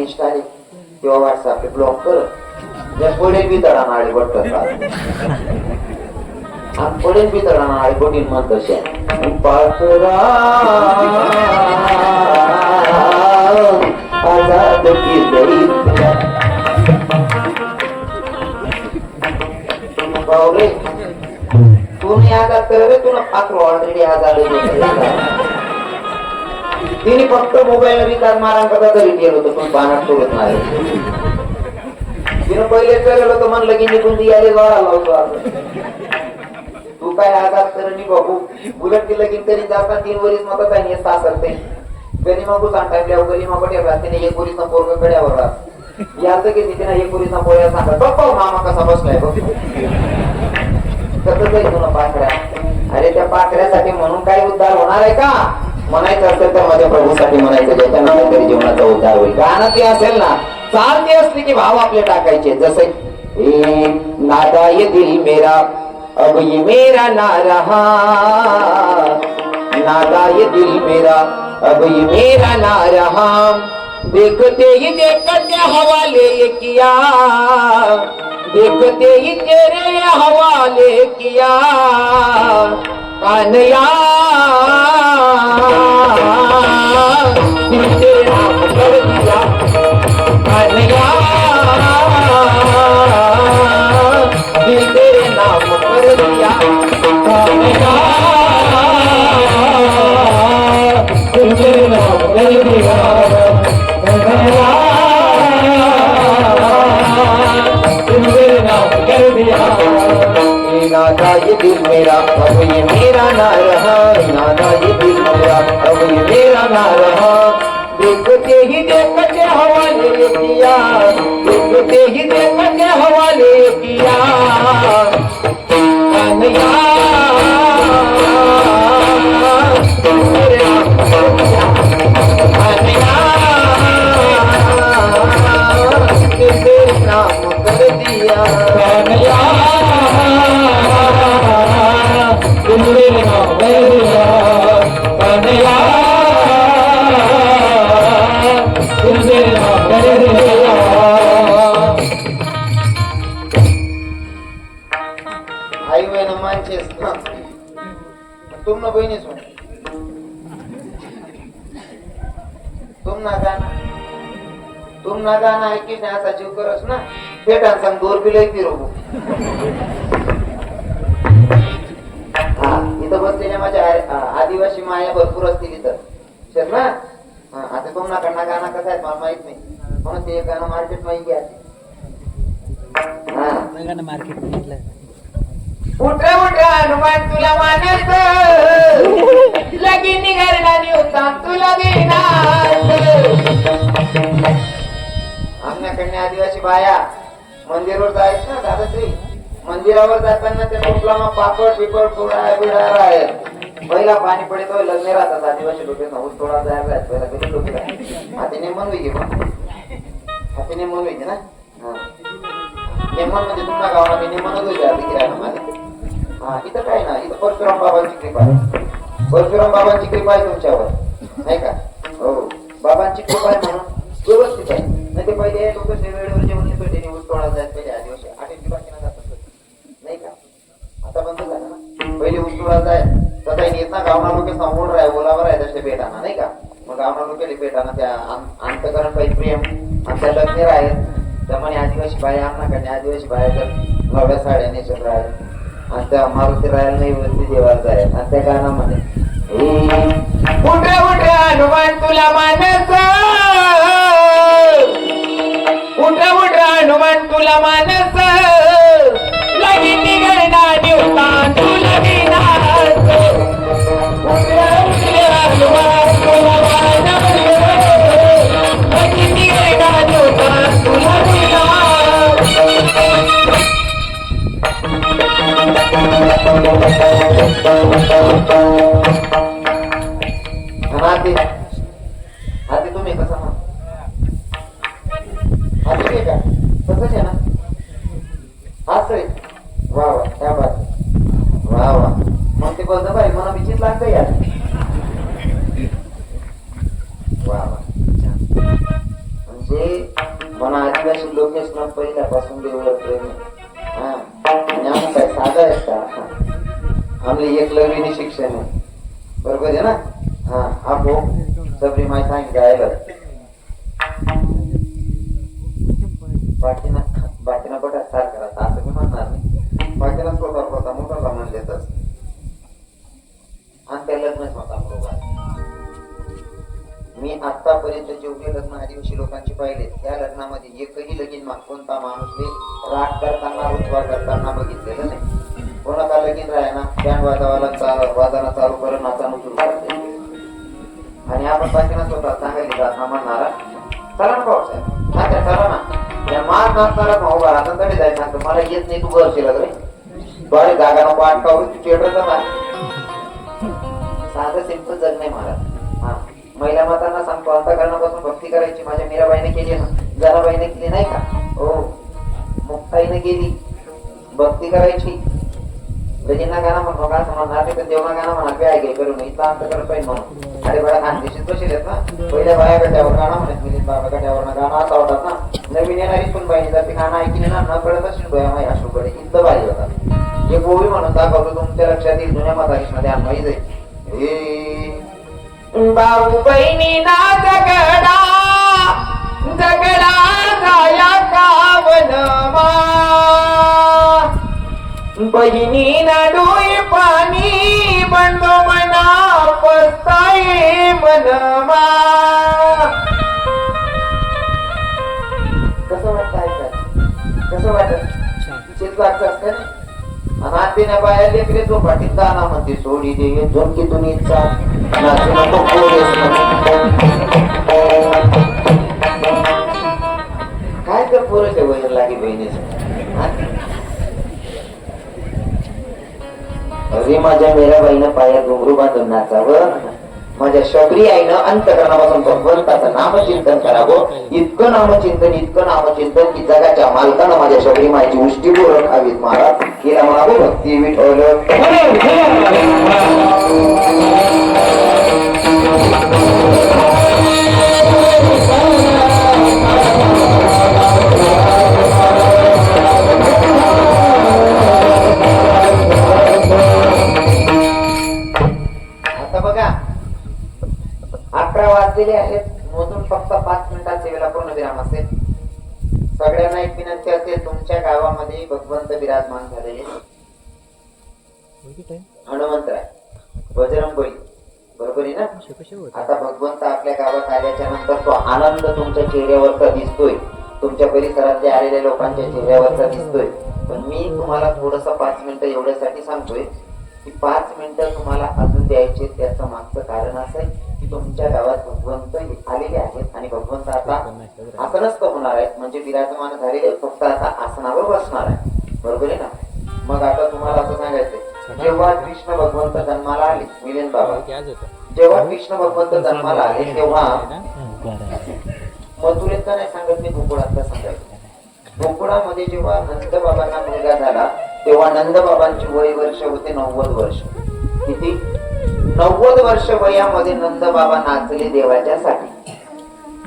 Insta आहे किंवा WhatsApp block कर त्या पुढे बी तडा नाळे बटत आणि पुढे बी तडा नाळे बटीन म्हणत असे पाकरा आजाद की बावरे तू नाही आजाद कर रे तुला पात्र ऑलरेडी आजाद तिने फक्त मोबाईल रिचार्ज मारा करता तरी केलं होतं पण पाण्यात सोडत नाही. तिने पहिले केलं होतं म्हणलं की निघून ती यायला जवळ आला होतो तू काय आजाद तर नी बाबू. उलट की लगीन तरी जाता तीन वरीस मग काय नाही सासरते गणी मागू सांगता गली ठेवला तिने एक वरीस पोरग कड्यावर राहत. याचं की तिने एक वरीस पोळ्या सांगा बघ मामा कसा बसलाय बघ. कसं जाईल तुला पाकड्या अरे त्या पाकड्यासाठी म्हणून काही उद्धार होणार आहे का? म्हणायचं असेल तर माझ्या प्रभूसाठी म्हणायचं ज्याच्यानंतर तरी जीवनाचा उद्धार होईल. गाणं ते असेल ना चालते असते की भाव आपले टाकायचे. जसे ए, नादा ये दिल मेरा अब ये मेरा ना रहा नादा ये दिल मेरा अब ये मेरा ना रहा देखते ही देखते हवाले किया देखते ही तेरे हवाले किया कानया कर दिया कानया पेटान सांग दोर इथं बसलेल्या माझ्या आदिवासी माया भरपूर असतील इथं. शर ना. आता तुम ना गाणं गाणं कसं आहे मला माहीत नाही. म्हणून ते गाणं मार्केटमध्ये घ्या. हा. मार्केट उठा उठा हनुमान तुला मानस लगीन निघाला होता तुला देणार. आमच्याकडे आदिवासी बाया मंदिरावर जायचं ना दादाश्री? मंदिरावर जाताना त्या टोपलामा पापड पिपड थोडा बिडा आहे. पहिला पाणी पडे होय लग्न राहतात. आदिवासी लोक नऊस थोडा जायला पहिला कधी लोक हातीने मन घे हातीने मन घे ना? हा. नेमन म्हणजे तुमच्या गावाला मी नेमनच होते आता माझे हा इथं काय ना? इथं परशुराम बाबांची कृपा आहे. परशुराम बाबांची कृपा आहे तुमच्यावर. नाही का? हो. बाबांची कृपा आहे म्हणून व्यवस्थित आहे. त्याचे पहिले लोक वेळेवर जेवण येतो त्याने ऊस तोडा जायला पहिले आदिवासी आठवडी बाकीना जात असत नाही का? आता बंद झालं ना. पहिले ऊस तोडा जाय. तसा येत ना गावना लोक समोर राय बोलावर आहे तसे भेटाना नाही का? मग गावना लोक भेटाना त्या अंतकरण काही प्रेम आमच्या लग्न आहेत. त्यामुळे आदिवासी बाया आमनाकडे आदिवासी बाया तर नव्या साड्या नेसत राहिले आणि त्या मारुती राहायला नाही वरती देवाला जाय. आणि त्या गाण्यामध्ये उठा उठा उठा उठा हनुमान तुला मानस. उठ उठ हनुमान तुला मानस. लगी निघाला दिवसा तुला देणार. एकलवीने शिक्षण बरोबर आहे ना? हा हा भो सबरी माय सांगितलं आहे. बाकीना बाकीना बटा सार करायचा असं मी म्हणणार नाही. बाकीना स्वतः स्वतः मोठा प्रमाण म्हणलेतच आणि त्या लग्न स्वतः बरोबर. मी आतापर्यंत जेवढे लग्न आदिवासी लोकांची पाहिले. त्या लग्नामध्ये एकही लगीन कोणता माणूस राग करताना उत्वा करताना बघितलेलं नाही. कोणाचा लगीन राहे ना बँड वाजवायला चाल वाजाना चालू करून नाचानं सुरू करते. आणि आपण बाकीना स्वतः सांगायची जात ना म्हणणारा चला ना भाऊ साहेब. चला ना. या मार नाचताना भाऊ आता तरी जायचं सांगतो मला येत नाही तू घरशी लागले बरे जागा नको अटकावून तू चेडत ना साधं सिंपल जग नाही मला हा. महिला मातांना सांगतो अंतकरणापासून भक्ती करायची माझ्या मीराबाईने केली ना. जराबाईने केली नाही का? हो. मुक्ताईने केली. भक्ती करायची. गजींना का म्हणणार नाही तर देवना गाणं म्हणा काय ऐकाय करून इथं अंतकरण पाहिजे म्हणून. अरे बडा खानदेशीत बसेल ना. पहिल्या बाया गट्यावर गाणं म्हणत मिलिंद बाबा गट्यावर गाणं असं होतात ना. नवीन येणारी पण बाई जाते गाणं ऐकली ना न कळत असेल बया माई अशोकडे इथं बाई होतात एक ओवी म्हणून दाखवतो तुमच्या लक्षात येईल जुन्या मतारीमध्ये आणवाई जाईल हे भाऊ बहिणी ना जगडा जगडा जाया ना डोळे पाणी बंदो मना परताय मनवा. कसं वाटतं कसं वाटत? चित वाटत असतं हात आणि बाया लेकरे जो पाठीत दाना म्हणते सोडी दे झोनकीतून इच्छा. नाचू नको काय तर पोरच्या वैर लागे बहिणीच? हे माझ्या मेराबाईनं पायात घुंगरू बांधून नाचावं माझ्या शबरी आईनं अंतकरणापासून भगवंताचं नामचिंतन करावं इतकं नामचिंतन इतकं नामचिंतन की जगाच्या मालकानं माझ्या शबरी उष्टी उष्टीपूर्वक हवीत महाराज केला म्हणावं भक्ती विठवलं तुम्हाला थोडस पाच मिनिटं एवढ्यासाठी सांगतोय की पाच मिनिटं तुम्हाला अजून द्यायचे त्याचं मागचं कारण असं आहे की तुमच्या गावात भगवंत आलेले आहेत आणि भगवंत आता आसनस्थ होणार आहेत. म्हणजे विराजमान झालेले फक्त आता आसनावर बसणार आहे बरोबर आहे ना? मग आता तुम्हाला असं सांगायचंय जेव्हा कृष्ण भगवंत जन्माला आले मिलिंद बाबा जेव्हा कृष्ण भगवंत जन्माला आले तेव्हा मथुरेचा नाही सांगत मी गोकुळातला सांगायचं गोकुळामध्ये जेव्हा नंद बाबांना मुलगा झाला तेव्हा नंदबाबांची वय वर्ष होते नव्वद वर्ष. किती? नव्वद वर्ष वयामध्ये नंद बाबा नाचले देवाच्यासाठी.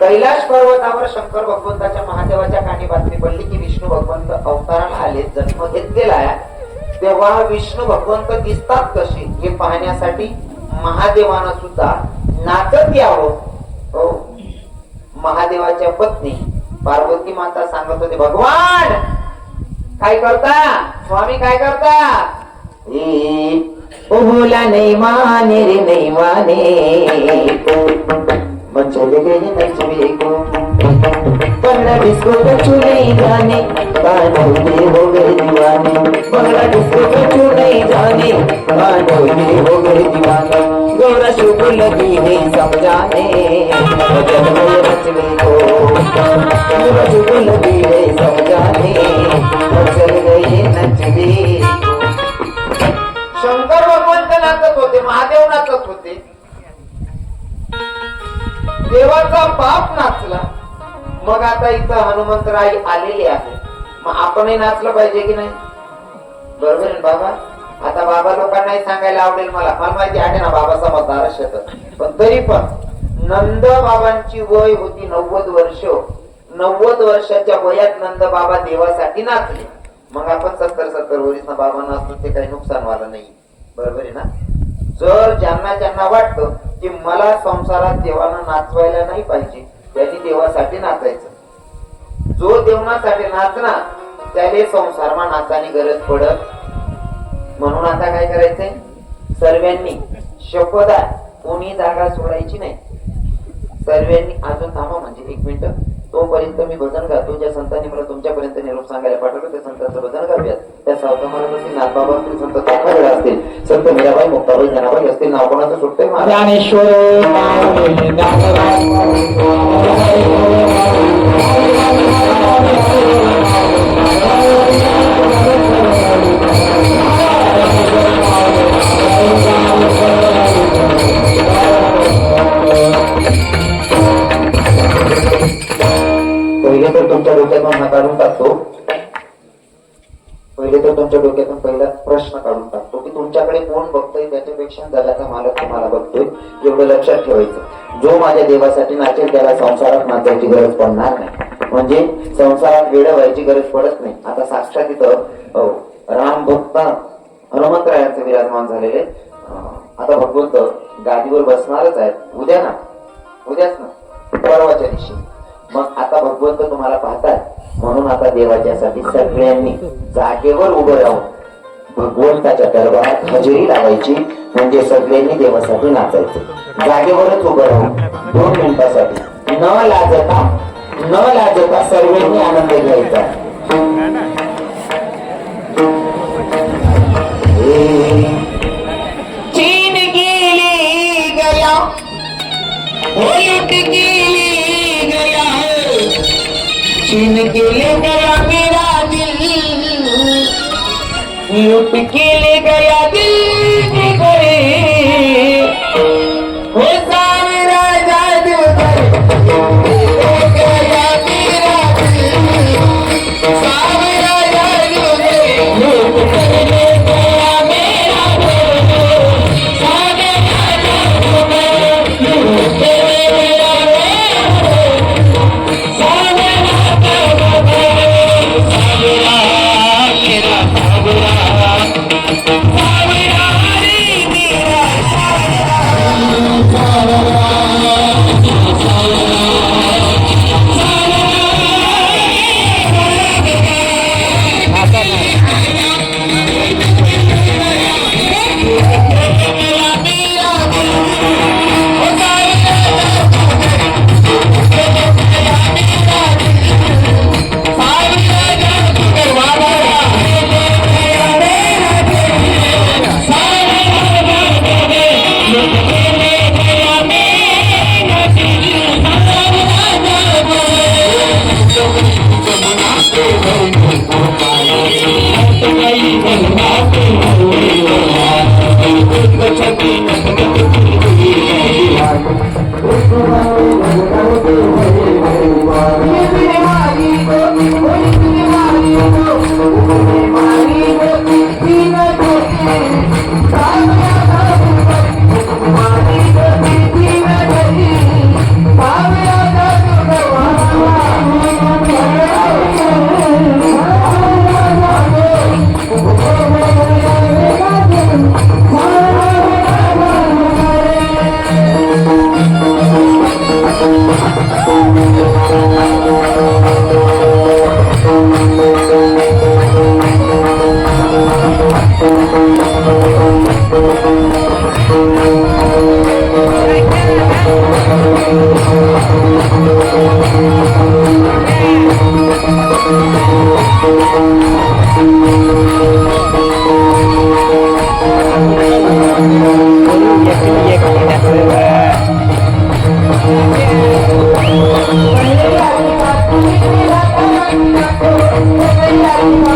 कैलाश पर्वतावर शंकर भगवंताच्या महादेवाच्या काठी बातमी पडली की विष्णू भगवंत अवताराला आले जन्म घेतलेला आहे तेव्हा विष्णू भगवंत दिसतात कसे? हे पाहण्यासाठी महादेवानं सुद्धा नाचत यावं. हो. महादेवाच्या पत्नी पार्वती माता सांगत होते भगवान काय करता? स्वामी काय करता? बोला नाही माने रे नाही माने. मन चले गए नचवे को. बंगला डिस्को कचू नहीं जाने कानों हो गए दीवाने. बंगला डिस्को जाने हो गए दीवाने. गोरा शुभ लगी समझाने। भजन में रचने को। गोरा शुभ लगी समझाने। भजन गए नचवे शंकर भगवंत नाचत होते महादेव नाचत होते. देवाचा बाप नाचला. मग आता इथं हनुमंतराय आलेले आहे मग आपणही नाचलं पाहिजे की नाही? बरोबर बाबा? आता बाबा लोकांनाही सांगायला आवडेल मला. मला माहिती आहे ना बाबा समजणार शेतात. पण तरी पण नंद बाबांची वय होती नव्वद वर्ष. नव्वद वर्षाच्या वयात नंद बाबा देवासाठी नाचले. मग आपण सत्तर सत्तर वर्ष बाबा नाचतो ते काही नुकसान वाला नाही. बरोबर आहे ना? जर ज्यांना ज्यांना वाटतं की मला संसारात देवाला नाचवायला नाही पाहिजे त्यांनी देवासाठी नाचायचं. जो देवनासाठी नाचना त्याने संसारमा नाचानी गरज पडत म्हणून आता काय करायचंय? सर्वांनी शपथ कोणी जागा सोडायची नाही. सर्वांनी अजून थांबा म्हणजे एक मिनिट. तोपर्यंत मी भजन गातो. ज्या संतांनी मला तुमच्यापर्यंत निरोप सांगायला पाठवलं त्या संतांचं भजन गाऊयात. त्या सावकामाला असतील नाथबाबा असतील संत ताकावेळा असतील संत मीराबाई मुक्ताबाई जनाबाई असतील नाव कोणाचं सुटतंय ज्ञानेश्वर पहिले तर तुमच्या डोक्यातून हा काढून टाकतो. पहिले तर तुमच्या डोक्यातून पहिला प्रश्न काढून टाकतो की तुमच्याकडे कोण बघतोय त्याच्यापेक्षा जगाचा मालक तुम्हाला बघतोय एवढं लक्षात ठेवायचं. जो माझ्या देवासाठी नाचेल त्याला संसारात नाचायची गरज पडणार नाही. म्हणजे संसारात वेळ व्हायची गरज पडत नाही. आता साक्षात इथं राम भक्त हनुमंतरायांचे विराजमान झालेले आता भगवंत गादीवर बसणारच आहेत. उद्या ना? उद्याच ना? परवाच्या दिवशी. मग आता भगवंत तुम्हाला पाहताय. म्हणून आता देवाच्यासाठी सगळ्यांनी जागेवर उभं राहून भगवंताच्या दरबारात हजेरी लावायची म्हणजे सगळ्यांनी देवासाठी नाचायचं. जागेवरच उभं राहून दोन मिनिटासाठी न लाजता न लाजता सर्वांनी आनंद घ्यायचा. चीन गेली गया गेली गया चीन ले गया मेरा दिल। लुट के ले गया दिल की Thank you.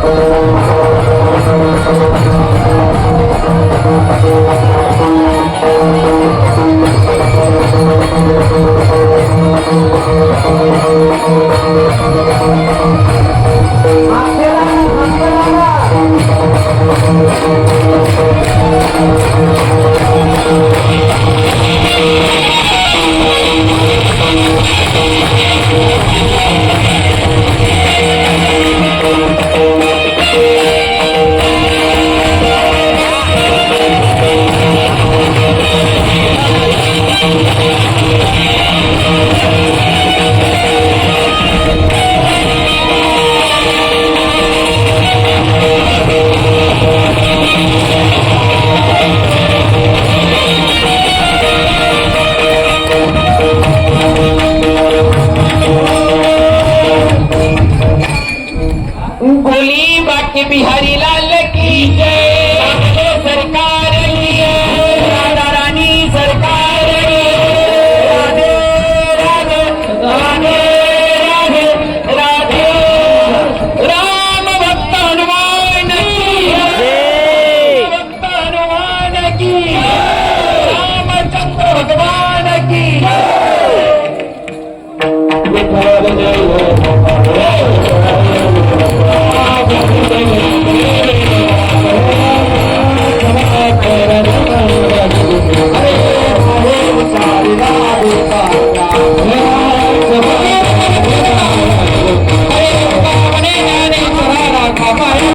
Oh, oh, oh.